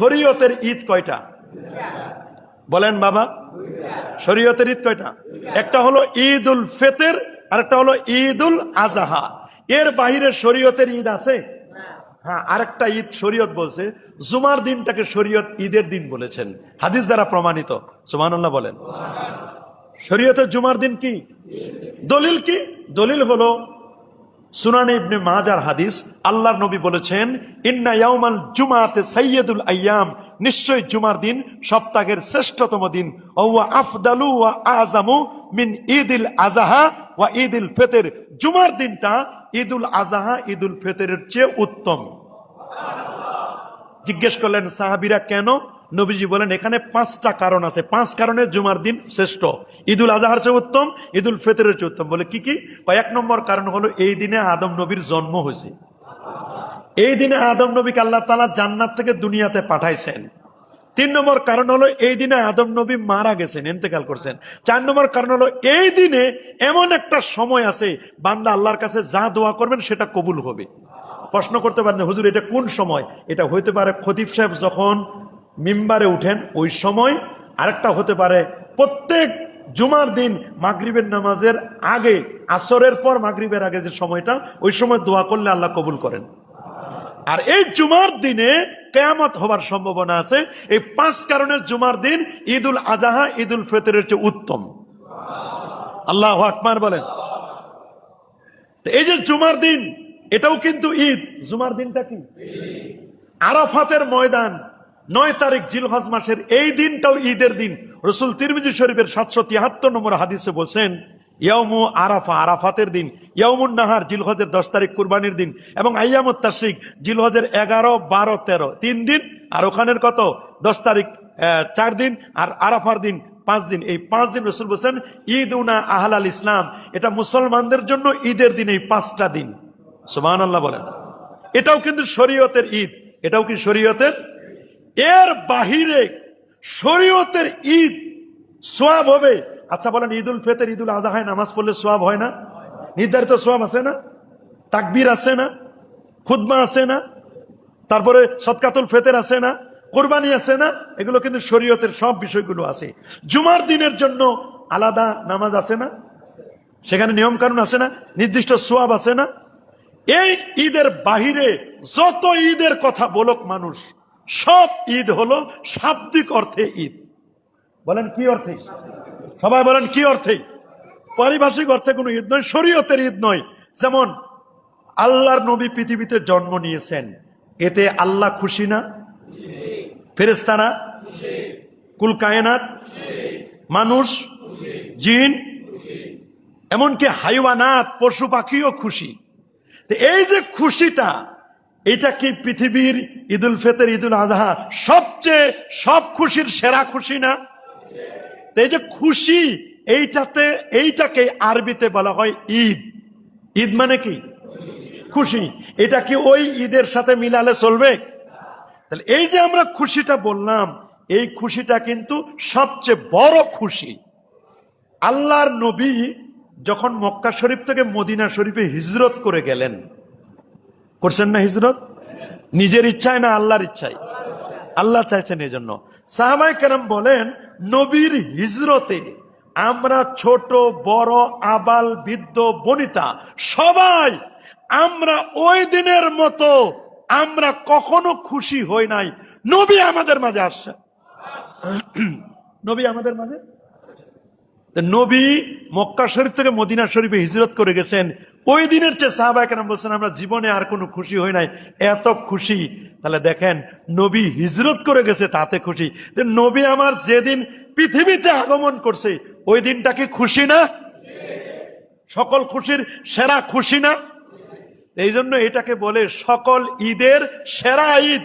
শরীয়তের ঈদ কয়টা? বলেন বাবা, শরীয়তের ঈদ কয়টা? একটা হলো ঈদ উল ফেতের আর একটা হলো ঈদ উল আজাহা। এর বাইরে শরীয়তের ঈদ আছে? হ্যাঁ আরেকটা ঈদ শরীয়ত বলছে, জুমার দিনটাকে শরীয়ত ঈদের দিন বলেছেন। হাদিস দ্বারা প্রমাণিত সুমানুল্লাহ বলেন। শরীয়তের জুমার দিন কি? দলিল কি? দলিল হলো সুনানে ইবনে মাজার হাদিস, আল্লাহর নবী বলেছেন, ইন্না ইয়াউমাল জুমাতে সাইয়্যিদুল আইয়াম নিশ্চয় জুমার দিন সপ্তাহের শ্রেষ্ঠতম দিন। ওয়া আফদালু ওয়া আযামু মিন ঈদিল আযাহা ওয়া ঈদিল ফিতর জুমার দিনটা ঈদুল আযাহা, ঈদুল ফিতরের চেয়ে উত্তম। জিজ্ঞেস করলেন, সাহাবীরা কেন নবীজি বলেন, এখানে পাঁচটা কারণ আছে। পাঁচ কারণে জুমার দিন শ্রেষ্ঠ। ঈদুল আজহার চেয়ে উত্তম, ঈদুল ফেতরের চেয়ে উত্তম। বলে কি কি? কয়েক নম্বর কারণ হলো, এই দিনে আদম নবীর জন্ম হয়েছে। এই দিনে আদম নবীকে আল্লাহ তালা জান্নাত থেকে দুনিয়াতে পাঠাইছেন। তিন নম্বর কারণ হলো, এই দিনে আদম নবী মারা গেছেন, ইন্তেকাল করছেন। চার নম্বর কারণ হলো, এই দিনে এমন একটা সময় আছে, বান্দা আল্লাহর কাছে যা দোয়া করবেন সেটা কবুল হবে। প্রশ্ন করতে পারেন, হুজুর, এটা কোন সময়? এটা হইতে পারে খতিব সাহেব যখন মিম্বারে উঠেন, ওই সময় আরেকটা হতে পারে, প্রত্যেক জুমার দিন মাগরিবের নামাজের আগে, আসরের পর মাগরিবের আগে যে সময়টা, ওই সময় দোয়া করলে আল্লাহ কবুল করেন। আর এই জুমার দিনে কেয়ামত হবার সম্ভাবনা আছে। এই পাঁচ কারণে জুমার দিন ঈদুল আজাহা, ঈদুল ফেতরের চেয়ে উত্তম। আল্লাহ আকমার বলেন। এই যে জুমার দিন, এটাও কিন্তু ঈদ। জুমার দিনটা কি? আরাফাতের ময়দান। নয় তারিখ জিলহজ মাসের এই দিনটাও ঈদের দিন। রসুল তিরমিজি শরীফের সাতশো তিয়াত্তর নম্বর হাদিসে বলছেন ইয়ামু আরাফা, আরাফাতের দিন ইয়ামুন নাহার, জিলহজের দশ তারিখ কুরবানির দিন এবং আয়ামত তাসিক জিলহজের এগারো, বারো, তেরো, তিন দিন আর ওখানের কত? দশ তারিখ চার দিন আর আরাফার দিন পাঁচ দিন। এই পাঁচ দিন রসুল বলছেন, ঈদ উনা আহল আল ইসলাম। এটা মুসলমানদের জন্য ঈদের দিন, এই পাঁচটা দিন। সুবাহ আল্লাহ বলেন। এটাও কিন্তু শরীয়তের ঈদ। এটাও কি শরীয়তের এর বাহিরে শরীয়তের ঈদ সোয়াব হবে। আচ্ছা বলেন, ঈদুল ফেতের, ঈদুল আজহায় নামাজ পড়লে সোয়াব হয় না? নির্ধারিত সোয়াব আছে না? তাকবির আছে না? খুদমা আছে না? তারপরে সৎকাতুল ফেতের আছে না? কোরবানি আছে না? এগুলো কিন্তু শরীয়তের সব বিষয়গুলো আছে। জুমার দিনের জন্য আলাদা নামাজ আছে না? সেখানে নিয়ম কানুন আছে না? নির্দিষ্ট সোয়াব আছে না? এই ঈদের বাহিরে যত ঈদের কথা বলক মানুষ সব ঈদ হলো শাব্দিক অর্থে ঈদ। বলেন কি অর্থে? সবাই বলেন কি অর্থে? পারিভাষিক অর্থে কোনো ঈদ নয়, শরীয়তের ঈদ নয়। যেমন, আল্লাহর নবী পৃথিবীতে জন্ম নিয়েছেন। এতে আল্লাহ খুশি না? ফেরেস্তারা কুল কায়নাত? মানুষ? জিন? এমনকি হাইওয়ানাত, পশু পাখিও খুশি। এই যে খুশিটা এটা কি পৃথিবীর ঈদুল ফেতের, ঈদুল আজহা সবচেয়ে সব খুশির সেরা খুশি না? এই যে খুশি, এইটাতে, এইটাকে আরবিতে বলা হয় ঈদ। ঈদ মানে কি? খুশি। এটা কি ওই ঈদের সাথে মিলালে চলবে? তাহলে এই যে আমরা খুশিটা বললাম, এই খুশিটা কিন্তু সবচেয়ে বড় খুশি। আল্লাহর নবী যখন মক্কা শরীফ থেকে মদিনা শরীফে হিজরত করে গেলেন করছেন না হিজরত? নিজের ইচ্ছায় না আল্লাহর ইচ্ছায়? আল্লাহ চাইছেন এই জন্য সাহাবাই কেরাম বলেন, নবীর হিজরতে আমরা ছোট, বড়, আবাল, বৃদ্ধ, বনিতা, সবাই আমরা ওই দিনের মতো আমরা কখনো খুশি হই নাই। নবী আমাদের মাঝে আসছে। নবী আমাদের মাঝে নবী মক্কা শরীফ থেকে মদিনা শরীফে হিজরত করে গেছেন। ওই দিনের চেয়ে সাহাবা কেন বলছেন, আমরা জীবনে আর কোনো খুশি হই নাই। এত খুশি। তাহলে দেখেন, নবী হিজরত করে গেছে, তাতে খুশি। নবী আমার যেদিন পৃথিবীতে আগমন করছে, ওই দিনটা কি খুশি না? সকল খুশির সেরা খুশি না? এই জন্য এটাকে বলে সকল ঈদের সেরা ঈদ।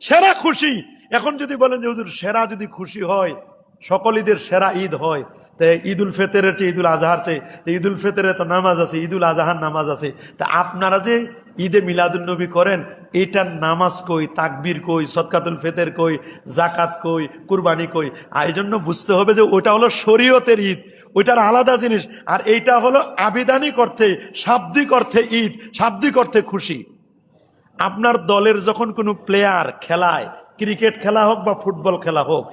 সেরা খুশি। এখন যদি বলেন যে, হুজুর, সেরা যদি খুশি হয়, সকল ঈদের সেরা ঈদ হয়। তা ঈদুল ফেতেরের চেয়ে, ঈদুল আজহার চেয়ে, তো ঈদুল ফেতেরে তো নামাজ আছে, ঈদুল আজহার নামাজ আছে। তা আপনারা যে ঈদে মিলাদুল নবী করেন এইটার নামাজ কই, তাকবীর কই সৎকাতুল ফেতের কই জাকাত কই, কুরবানি কই? আর এই জন্য বুঝতে হবে যে ওটা হলো শরীয়তের ঈদ, ওইটার আলাদা জিনিস। আর এইটা হলো আবিধানিক অর্থে, শাব্দিক অর্থে ঈদ, শাব্দিক অর্থে খুশি। আপনার দলের যখন কোনো প্লেয়ার খেলায় ক্রিকেট খেলা হোক বা ফুটবল খেলা হোক,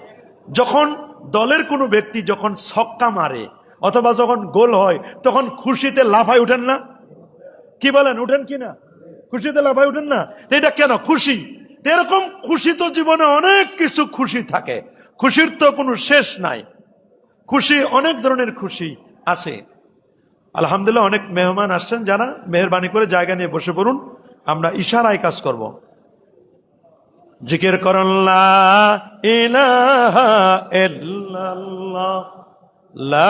যখন দলের কোনো ব্যক্তি যখন ছক্কা মারে অথবা যখন গোল হয়, তখন খুশিতে লাফায় উঠেন না? কি বলেন, উঠেন কি না? খুশিতে লাফায় উঠেন না? এটা কেন খুশি? এরকম খুশি তো জীবনে অনেক কিছু খুশি থাকে। খুশির তো কোনো শেষ নাই। খুশি অনেক ধরনের খুশি আছে। আলহামদুলিল্লাহ অনেক মেহমান আসছেন, যারা মেহরবানি করে জায়গা নিয়ে বসে পড়ুন। আমরা ইশারায় কাজ করব। জিকির করুন লা লা লা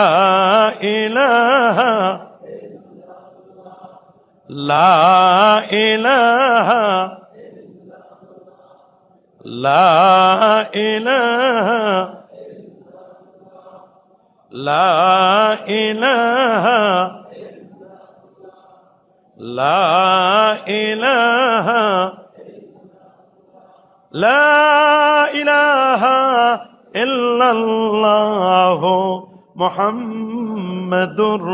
লা লা লা ইলাহা ইল্লাল্লাহ মুহাম্মাদুর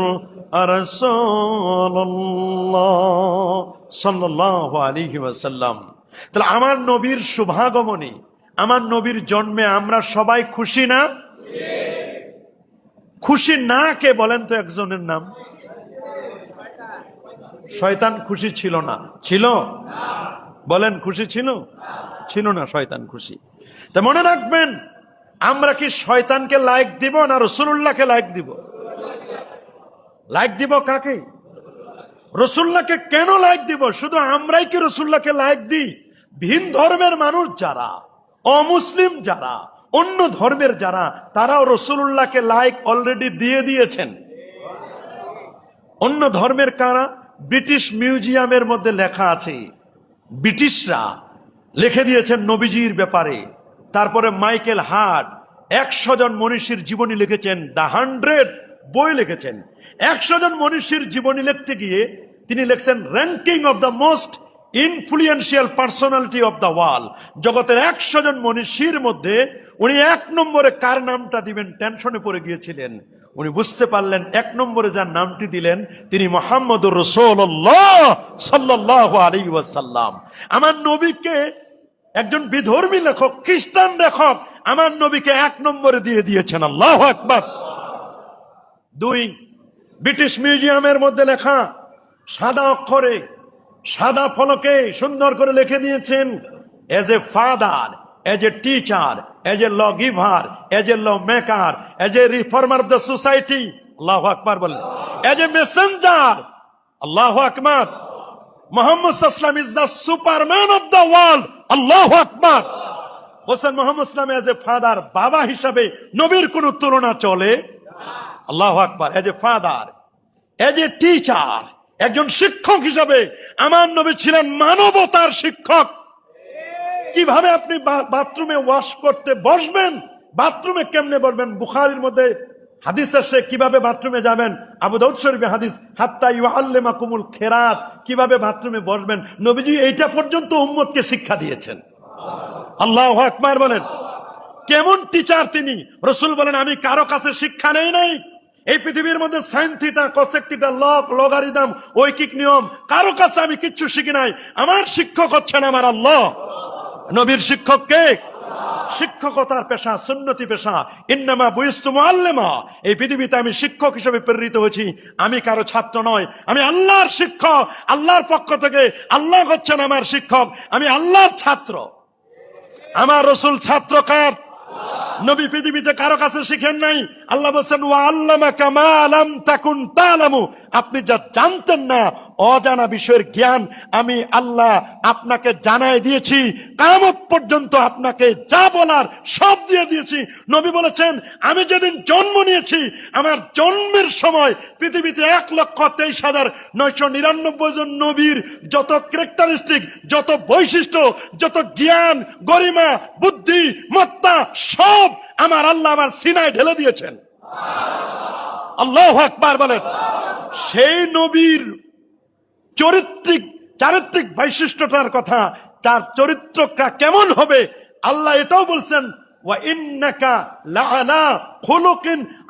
রাসূলুল্লাহ সাল্লাল্লাহু আলাইহি ওয়াসাল্লাম। তাহলে আমার নবীর শুভাগমনে, আমার নবীর জন্মে আমরা সবাই খুশি না? খুশি না কে বলেন তো একজনের নাম? শয়তান খুশি ছিল না। ছিল? বলেন খুশি ছিল? ছিল না শয়তান খুশি। তা মনে রাখবেন, আমরা কি শয়তানকে লাইক দিব না রসুল্লাহকে লাইক দিব? লাইক দিব কাকে? রসুল্লাহকে কেন লাইক দিব? শুধু আমরাই কি রসুল্লাহকে লাইক দিই? ভিন ধর্মের মানুষ যারা, অমুসলিম যারা, অন্য ধর্মের যারা, তারাও রসুল্লাহকে লাইক অলরেডি দিয়ে দিয়েছেন। অন্য ধর্মের কারা? ব্রিটিশ মিউজিয়ামের মধ্যে লেখা আছে, ব্রিটিশরা লিখে দিয়েছেন নবীজির ব্যাপারে। তারপরে মাইকেল হার্ট, একশো জন মনীষীর জীবনী লিখেছেন, দ্য হান্ড্রেড বই লিখেছেন। একশো জন মনীষীর জীবনী লিখতে গিয়ে তিনি লিখছেন ranking of the most influential personality of the world জগতের একশো জন মনীষীর মধ্যে উনি এক নম্বরে কার নামটা দিবেন, টেনশনে পড়ে গিয়েছিলেন। উনি বুঝতে পারলেন, এক নম্বরে যার নামটি দিলেন, তিনি মোহাম্মদুর রসোল্লাহ সাল্লাহ আলী ওয়াসাল্লাম। আমার নবীকে একজন বিধর্মী লেখক, খ্রিস্টান লেখক, আমার নবীকে এক নম্বরে দিয়ে দিয়েছেন, আল্লাহ আকবার। দুই, ব্রিটিশ মিউজিয়ামের মধ্যে লেখা, সাদা অক্ষরে, সাদা ফলকে সুন্দর করে লিখে দিয়েছেন as a father as a teacher as a law giver as a law maker as a reformer of the society আল্লাহ আকবার বলেন এজ এ মেসেঞ্জার আল্লাহ আকবার Mohammad Islam is the superman of the world আল্লাহ আকবার Hossain Mohammad Islam as a father বাবা হিসাবে নবীর কোন তুলনা চলে? আল্লাহ আকবার as a father as a teacher একজন শিক্ষক হিসাবে, আমার নবী ছিলেন মানবতার শিক্ষক। কীভাবে আপনি বাথরুমে ওয়াশ করতে বসবেন? বাথরুমে কেমনে বসবেন? বুখারির মধ্যে হাদিস আসছে, কীভাবে বাথরুমে যাবেন? আবু শরীফে হাদিস, হাত্তা ইউআল্লিমা কুমুল খেরাত, কীভাবে বাথরুমে বসবেন? নবীজি এইটা পর্যন্ত উম্মতকে শিক্ষা দিয়েছেন। আল্লাহ আকবার বলেন। কেমন টিচার তিনি? রসুল বলেন, আমি কারও কাছে শিক্ষা নেই নাই। এই পৃথিবীর মধ্যে sine theta cosec theta log logarithm ঐকিক নিয়ম, কারও কাছে আমি কিচ্ছু শিখি নাই। আমার শিক্ষক হচ্ছেন আমার আল্লাহ। নবীর শিক্ষক কে শিক্ষকতার পেশা, সুন্নতি পেশা। ইন্নামা বুইস্তু মুআল্লিমা। এই পৃথিবীতে আমি শিক্ষক হিসেবে প্রেরিত হয়েছি। আমি কারও ছাত্র নয়। আমি আল্লাহর শিক্ষক। আল্লাহর পক্ষ থেকে আল্লাহ হচ্ছেন আমার শিক্ষক। আমি আল্লাহর ছাত্র। আমার রসুল ছাত্র কার? নবী পৃথিবীতে কারও কাছে শিখেন নাই। আল্লাহ বলছেন, ওয়া আল্লামা কামা আলাম তাকুন তালামু। আপনি যা জানতেন না, অজানা বিষয়ের জ্ঞান আমি আল্লাহ আপনাকে জানাই দিয়েছি। কামত পর্যন্ত আপনাকে যা বলার সব দিয়ে দিয়েছি। নবী বলেছেন, আমি যেদিন জন্ম নিয়েছি, আমার জন্মের সময় পৃথিবীতে এক লক্ষ তেইশ হাজার নয়শো নিরানব্বই জন নবীর যত ক্যারেক্টারিস্টিক, যত বৈশিষ্ট্য, যত জ্ঞান, গরিমা, বুদ্ধি, মত্তা সব আমার আল্লাহ আমার সিনায় ঢেলে দিয়েছেন। আল্লাহ আকবার বলেন। সেই নবীর চরিত্রিক, চারিত্রিক বৈশিষ্ট্যটার কথা, তার চরিত্রটা কেমন হবে, আল্লাহ এটাও বলছেন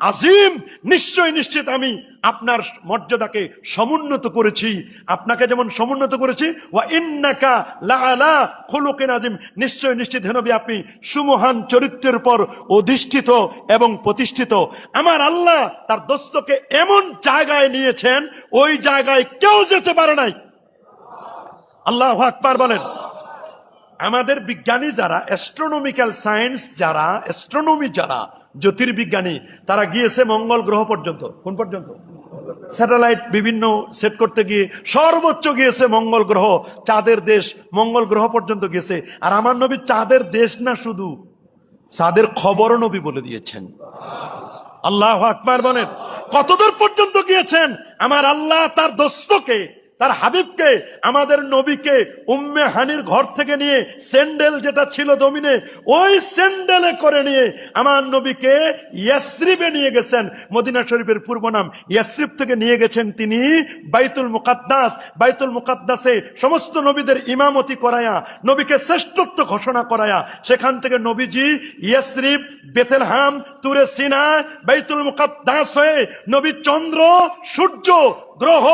আজিম নিশ্চয় নিশ্চিত আমি আপনার মর্যাদাকে সমুন্নত করেছি। আপনাকে যেমন সমুন্নত করেছি ওয়া ইন্নাকা লাআলা খুলুকিন আজিম নিশ্চয় নিশ্চিত হে নবী, আপনি সুমহান চরিত্রের উপর অধিষ্ঠিত এবং প্রতিষ্ঠিত। আমার আল্লাহ তার দোস্তকে এমন জায়গায় নিয়েছেন, ওই জায়গায় কেউ যেতে পারে নাই। আল্লাহ আকবার বলেন। আমাদের বিজ্ঞানী যারা অ্যাস্ট্রোনমিক্যাল সায়েন্স যারা অ্যাস্ট্রোনমি যারা, জ্যোতির্বিজ্ঞানী, তারা গিয়েছে মঙ্গল গ্রহ পর্যন্ত। কোন পর্যন্ত? স্যাটেলাইট বিভিন্ন সেট করতে গিয়ে সর্বোচ্চ গিয়েছে মঙ্গল গ্রহ। চাঁদের দেশ মঙ্গল গ্রহ পর্যন্ত গেছে আর আমার নবী চাঁদের দেশ না শুধু, চাঁদের খবরও নবী বলে দিয়েছেন। আল্লাহ আকবার বলেন, কতদূর পর্যন্ত গিয়েছেন? আমার আল্লাহ তার দোস্তকে তার হাবিবকে, আমাদের নবীকে উম্মে হানির ঘর থেকে নিয়ে স্যান্ডেল যেটা ছিল দমিনে ওই স্যান্ডেলে করে নিয়ে আমার নবীকে ইয়াসরিবে নিয়ে গেছেন। মদিনা শরীফের পূর্ব নাম ইয়াসরিব থেকে নিয়ে গেছেন তিনি বাইতুল মুকাদ্দাস। বাইতুল মুকাদ্দাসে সমস্ত নবীদের ইমামতি করায়া, নবীকে শ্রেষ্ঠত্ব ঘোষণা করায়া, সেখান থেকে নবীজি ইয়াসরিব, বেতেলহাম, তুরে সিনা, বাইতুল মুকাদ্দাস হয়ে নবী চন্দ্র, সূর্য গ্রহ,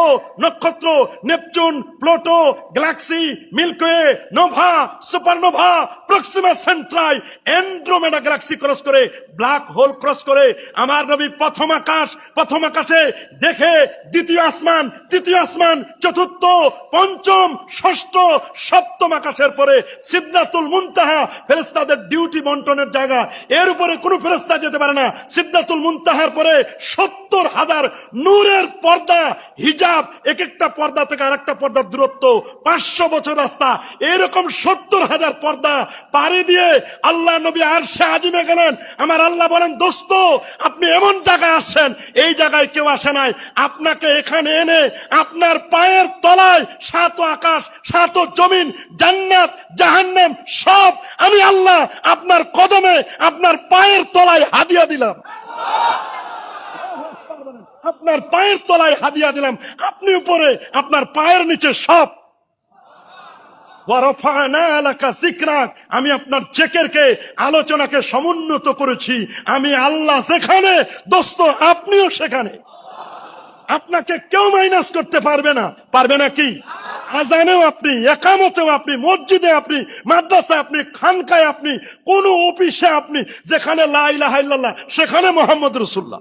নক্ষত্র, Neptune, Pluto, galaxy Milky Way nova, supernova, Proxima Centauri Andromeda galaxy cross করে, ব্ল্যাক হোল ক্রস করে, আমার নবী প্রথম আকাশ, প্রথম আকাশে দেখে, দ্বিতীয় আসমান, তৃতীয় আসমান, চতুর্থ, পঞ্চম, ষষ্ঠ, সপ্তম আকাশের পরে সিদ্ধাতুল মুনতাহা ফেরেস্তাদের ডিউটি বন্টনের জায়গা। এর উপরে কোনো ফেরেস্তা যেতে পারে না। সিদ্ধাতুল মুনতাহার পরে সত্তর হাজার নূরের পর্দা হিজাব এক একটা পর্দা থেকে আরেকটা পর্দার দূরত্ব, পাঁচশো বছর রাস্তা। এরকম সত্তর হাজার পর্দা পাড়ি দিয়ে আল্লাহ নবী আর সে আজিমে গেলেন। আমার আল্লাহ বলেন, দোস্ত, আপনি এমন জায়গায় আসছেন, এই জায়গায় কেউ আসে নাই। আপনাকে এখানে এনে আপনার পায়ের তলায় সাত আকাশ সাত জমিন, জান্নাত, জাহান্নাম সব আমি আল্লাহ আপনার কদমে, আপনার পায়ের তলায় হাদিয়া দিলাম। আপনার পায়ের তলায় হাদিয়া দিলাম। আপনি উপরে, আপনার পায়ের নিচে সব। আমি আপনার চেকেরকে আলোচনাকে সমুন্নত করেছি। আমি আল্লাহ যেখানে, দোস্ত আপনিও সেখানে। আপনাকে কেউ মাইনাস করতে পারবে না। পারবে না কি? আজানেও আপনি, একামতেও আপনি, মসজিদে আপনি, মাদ্রাসায় আপনি, খানকায় আপনি, কোন অফিসে আপনি, যেখানে লা ইলাহা ইল্লাল্লাহ, সেখানে মোহাম্মদ রসুল্লাহ